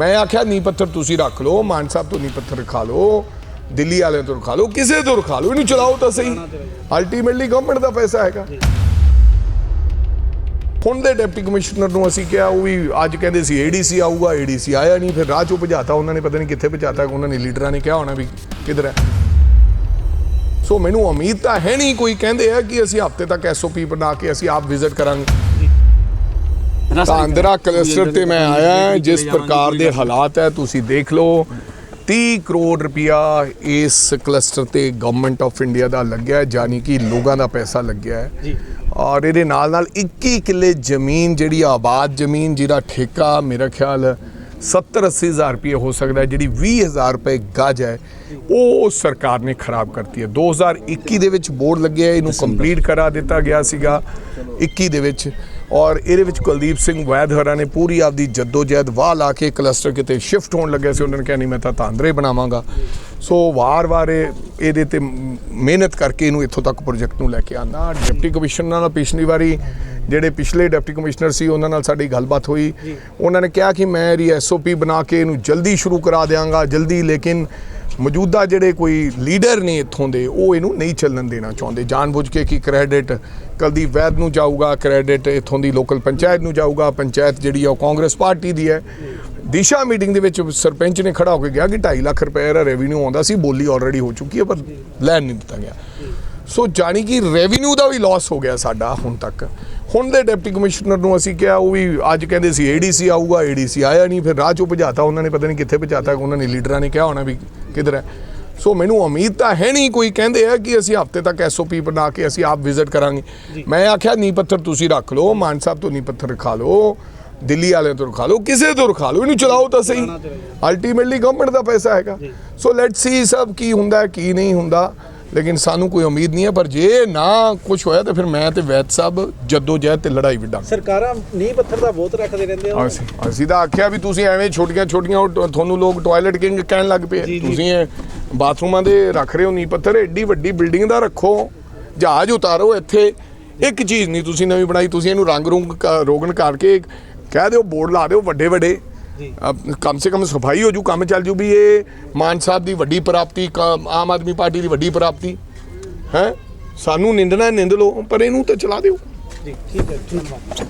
ਮੈਂ ਆਖਿਆ ਨੀ ਪੱਥਰ ਤੁਸੀਂ ਰੱਖ ਲਓ ਮਾਨ ਸਾਹਿਬ ਤੋਂ ਨੀ ਪੱਥਰ ਰਖਾ ਲਓ ਦਿੱਲੀ ਵਾਲਿਆਂ ਤੋਂ ਰਖਾ ਲਓ ਕਿਸੇ ਤੋਂ ਰਖਾ ਲਓ ਇਹਨੂੰ ਚਲਾਓ ਤਾਂ ਸਹੀ। ਅਲਟੀਮੇਟਲੀ ਗਵਰਨਮੈਂਟ ਦਾ ਪੈਸਾ ਹੈਗਾ। ਹੁਣ ਦੇ ਡਿਪਟੀ ਕਮਿਸ਼ਨਰ ਨੂੰ ਅਸੀਂ ਕਿਹਾ ਉਹ ਵੀ ਅੱਜ ਕਹਿੰਦੇ ਸੀ ਏਡੀਸੀ ਆਊਗਾ ਏਡੀਸੀ ਆਇਆ ਨਹੀਂ ਫਿਰ ਰਾਹ ਚੋਂ ਭਜਾਤਾ ਉਹਨਾਂ ਨੇ ਪਤਾ ਨਹੀਂ ਕਿੱਥੇ ਭਜਾਤਾ ਉਹਨਾਂ ਨੇ ਲੀਡਰਾਂ ਨੇ ਕਿਹਾ ਹੋਣਾ ਵੀ ਕਿੱਧਰ ਹੈ। ਸੋ ਮੈਨੂੰ ਉਮੀਦ ਤਾਂ ਹੈ ਨਹੀਂ ਕੋਈ ਕਹਿੰਦੇ ਆ ਕਿ ਅਸੀਂ ਹਫ਼ਤੇ ਤੱਕ ਐਸਓਪੀ ਬਣਾ ਕੇ ਅਸੀਂ ਆਪ ਵਿਜ਼ਿਟ ਕਰਾਂਗੇ। ਤਾਂ ਆਂਧਰਾ ਕਲਸਟਰ ਤੇ ਮੈਂ ਆਇਆ ਜਿਸ ਪ੍ਰਕਾਰ ਦੇ ਹਾਲਾਤ ਹੈ ਤੁਸੀਂ ਦੇਖ ਲਓ। 30 ਕਰੋੜ ਰੁਪਇਆ ਇਸ ਕਲਸਟਰ ਤੇ ਗਵਰਨਮੈਂਟ ਆਫ ਇੰਡੀਆ ਦਾ ਲੱਗਿਆ ਹੈ, ਜਾਨੀ ਕਿ ਲੋਕਾਂ ਦਾ ਪੈਸਾ ਲੱਗਿਆ ਹੈ। ਜੀ। ਔਰ ਇਹਦੇ ਨਾਲ ਨਾਲ 21 ਕਿੱਲੇ ਜ਼ਮੀਨ ਜਿਹੜੀ ਆਬਾਦ ਜ਼ਮੀਨ ਜਿਹਦਾ ਠੇਕਾ ਮੇਰਾ ਖਿਆਲ 70 80 ਹਜ਼ਾਰ ਰੁਪਏ ਹੋ ਸਕਦਾ ਹੈ ਜਿਹੜੀ 20 ਹਜ਼ਾਰ ਰੁਪਏ ਗਜ ਹੈ ਉਹ ਸਰਕਾਰ ਨੇ ਖਰਾਬ ਕਰਤੀ ਹੈ। 2021 ਦੇ ਵਿੱਚ ਬੋਰਡ ਲੱਗਿਆ ਇਹਨੂੰ ਕੰਪਲੀਟ ਕਰਾ ਦਿੱਤਾ ਗਿਆ ਸੀਗਾ। 21 ਦੇ ਵਿੱਚ। ਔਰ ਇਹਦੇ ਵਿੱਚ ਕੁਲਦੀਪ ਸਿੰਘ ਵੈਦ ਹਰਾ ਨੇ ਪੂਰੀ ਆਪਦੀ ਜਦੋਜਹਿਦ ਵਾਹ ਲਾ ਕੇ ਕਲਸਟਰ ਕਿਤੇ ਸ਼ਿਫਟ ਹੋਣ ਲੱਗਿਆ ਸੀ। ਉਹਨਾਂ ਨੇ ਕਿਹਾ ਨਹੀਂ ਮੈਂ ਤਾਂ ਤਾਂਦਰੇ ਬਣਾਵਾਂਗਾ। ਸੋ ਵਾਰ-ਵਾਰ ਇਹ- ਇਹਦੇ ਤੇ ਮਿਹਨਤ ਕਰਕੇ ਇਹਨੂੰ ਇੱਥੋਂ ਤੱਕ ਪ੍ਰੋਜੈਕਟ ਨੂੰ ਲੈ ਕੇ ਆਂਦਾ। ਡਿਪਟੀ ਕਮਿਸ਼ਨਰ ਨਾਲ ਪਿਛਲੀ ਵਾਰੀ ਜਿਹੜੇ ਪਿਛਲੇ ਡਿਪਟੀ ਕਮਿਸ਼ਨਰ ਸੀ ਉਹਨਾਂ ਨਾਲ ਸਾਡੀ ਗੱਲਬਾਤ ਹੋਈ। ਉਹਨਾਂ ਨੇ ਕਿਹਾ ਕਿ ਮੈਂ ਇਹਦੀ ਐਸਓਪੀ ਬਣਾ ਕੇ ਇਹਨੂੰ ਜਲਦੀ ਸ਼ੁਰੂ ਕਰਾ ਦਿਆਂਗਾ ਜਲਦੀ। ਲੇਕਿਨ ਮੌਜੂਦਾ ਜਿਹੜੇ ਕੋਈ ਲੀਡਰ ਨੇ ਇੱਥੋਂ ਦੇ, ਉਹ ਇਹਨੂੰ ਨਹੀਂ ਚੱਲਣ ਦੇਣਾ ਚਾਹੁੰਦੇ। ਜਾਣਬੁੱਝ ਕੇ ਕਿ ਕ੍ਰੈਡਿਟ ਕੁਲਦੀਪ ਵੈਦ ਨੂੰ ਜਾਊਗਾ ਕ੍ਰੈਡਿਟ ਇੱਥੋਂ ਦੀ ਲੋਕਲ ਪੰਚਾਇਤ ਨੂੰ ਜਾਊਗਾ, ਪੰਚਾਇਤ ਜਿਹੜੀ ਆ ਉਹ ਕਾਂਗਰਸ ਪਾਰਟੀ ਦੀ ਹੈ। ਦਿਸ਼ਾ ਮੀਟਿੰਗ ਦੇ ਵਿੱਚ ਸਰਪੰਚ ਨੇ ਖੜਾ ਹੋ ਕੇ ਕਿਹਾ ਕਿ 2.5 ਲੱਖ ਰੁਪਏ ਦਾ ਰੈਵਨਿਊ ਆਉਂਦਾ ਸੀ, ਬੋਲੀ ਆਲਰੇਡੀ ਹੋ ਚੁੱਕੀ ਹੈ, ਪਰ ਲੈਣ ਨਹੀਂ ਦਿੱਤਾ ਗਿਆ। ਸੋ ਜਾਣੀ ਕਿ ਰੈਵਨਿਊ ਦਾ ਵੀ ਲਾਸ ਹੋ ਗਿਆ ਸਾਡਾ ਹੁਣ ਤੱਕ। ਹੁਣ ਦੇ ਡਿਪਟੀ ਕਮਿਸ਼ਨਰ ਨੂੰ ਅਸੀਂ ਕਿਹਾ ਉਹ ਵੀ ਅੱਜ ਕਹਿੰਦੇ ਸੀ ਏਡੀਸੀ ਆਊਗਾ ਏਡੀਸੀ ਆਇਆ ਨਹੀਂ ਫਿਰ ਰਾਹ ਚੋਂ ਭਜਾਤਾ ਉਹਨਾਂ ਨੇ ਪਤਾ ਨਹੀਂ ਕਿੱਥੇ ਭਜਾਤਾ ਉਹਨਾਂ ਨੇ ਲੀਡਰਾਂ ਨੇ ਕਿਹਾ ਹੋਣਾ ਵੀ ਕਿੱਧਰ ਹੈ। ਸੋ ਮੈਨੂੰ ਉਮੀਦ ਤਾਂ ਹੈ ਨਹੀਂ ਕੋਈ ਕਹਿੰਦੇ ਆ ਕਿ ਅਸੀਂ ਹਫ਼ਤੇ ਤੱਕ ਐਸਓਪੀ ਬਣਾ ਕੇ ਅਸੀਂ ਆਪ ਵਿਜ਼ਿਟ ਕਰਾਂਗੇ। ਮੈਂ ਆਖਿਆ ਨੀ ਪੱਥਰ ਤੁਸੀਂ ਰੱਖ ਲਓ ਮਾਨ ਸਾਹਿਬ ਤੋਂ ਨੀ ਪੱਥਰ ਰਖਾ ਲਓ ਦਿੱਲੀ ਵਾਲਿਆਂ ਤੋਂ ਰਖਾ ਲਓ ਕਿਸੇ ਤੋਂ ਰਖਾ ਲਓ ਇਹਨੂੰ ਚਲਾਓ ਤਾਂ ਸਹੀ। ਅਲਟੀਮੇਟਲੀ ਗਵਰਨਮੈਂਟ ਦਾ ਪੈਸਾ ਹੈਗਾ। ਸੋ ਲੈਟਸ ਸੀ ਸਭ ਕੀ ਹੁੰਦਾ ਕੀ ਨਹੀਂ ਹੁੰਦਾ। ਲੇਕਿਨ ਸਾਨੂੰ ਕੋਈ ਉਮੀਦ ਨਹੀਂ ਹੈ ਪਰ ਜੇ ਨਾ ਕੁਝ ਹੋਇਆ ਤਾਂ ਫਿਰ ਮੈਂ ਤੇ ਵੈਦ ਸਾਹਿਬ ਜੱਦੋ ਜਹਿਦ ਤੇ ਲੜਾਈ ਵਿੱਢਾਂਗੇ। ਸਰਕਾਰਾਂ ਨੀਂਹ ਪੱਥਰ ਦਾ ਬਹੁਤ ਰੱਖਦੇ ਰਹਿੰਦੇ ਆ। ਅਸੀਂ ਅਸੀਂ ਤਾਂ ਆਖਿਆ ਵੀ ਤੁਸੀਂ ਐਵੇਂ ਛੋਟੀਆਂ ਛੋਟੀਆਂ ਤੁਹਾਨੂੰ ਲੋਕ ਟਾਇਲਟ ਕਿੰਗ ਕਹਿਣ ਲੱਗ ਪਏ। ਤੁਸੀਂ ਇਹ ਬਾਥਰੂਮਾਂ ਦੇ ਰੱਖ ਰਹੇ ਹੋ ਨੀ ਪੱਥਰ ਐਡੀ ਵੱਡੀ ਬਿਲਡਿੰਗ ਦਾ ਰੱਖੋ ਜਹਾਜ਼ ਉਤਾਰੋ ਇੱਥੇ। ਇੱਕ ਚੀਜ਼ ਨਹੀਂ ਤੁਸੀਂ ਨਵੀਂ ਬਣਾਈ ਤੁਸੀਂ ਇਹਨੂੰ ਰੰਗ ਰੂੰਗ ਰੋਗਨ ਕਰਕੇ ਕਹਿ ਦਿਓ ਬੋਰਡ ਲਾ ਦਿਓ ਵੱਡੇ ਵੱਡੇ ਕਮ ਸੇ ਕਮ ਸਫ਼ਾਈ ਹੋ ਜੂ ਕੰਮ ਚੱਲ ਜੂ ਵੀ ਇਹ ਮਾਨ ਸਾਹਿਬ ਦੀ ਵੱਡੀ ਪ੍ਰਾਪਤੀ ਆਮ ਆਦਮੀ ਪਾਰਟੀ ਦੀ ਵੱਡੀ ਪ੍ਰਾਪਤੀ ਹੈ? ਸਾਨੂੰ ਨਿੰਦਣਾ ਨਿੰਦ ਲਓ ਪਰ ਇਹਨੂੰ ਤਾਂ ਚਲਾ ਦਿਓ। ਜੀ ਠੀਕ ਹੈ ਧੰਨਵਾਦ।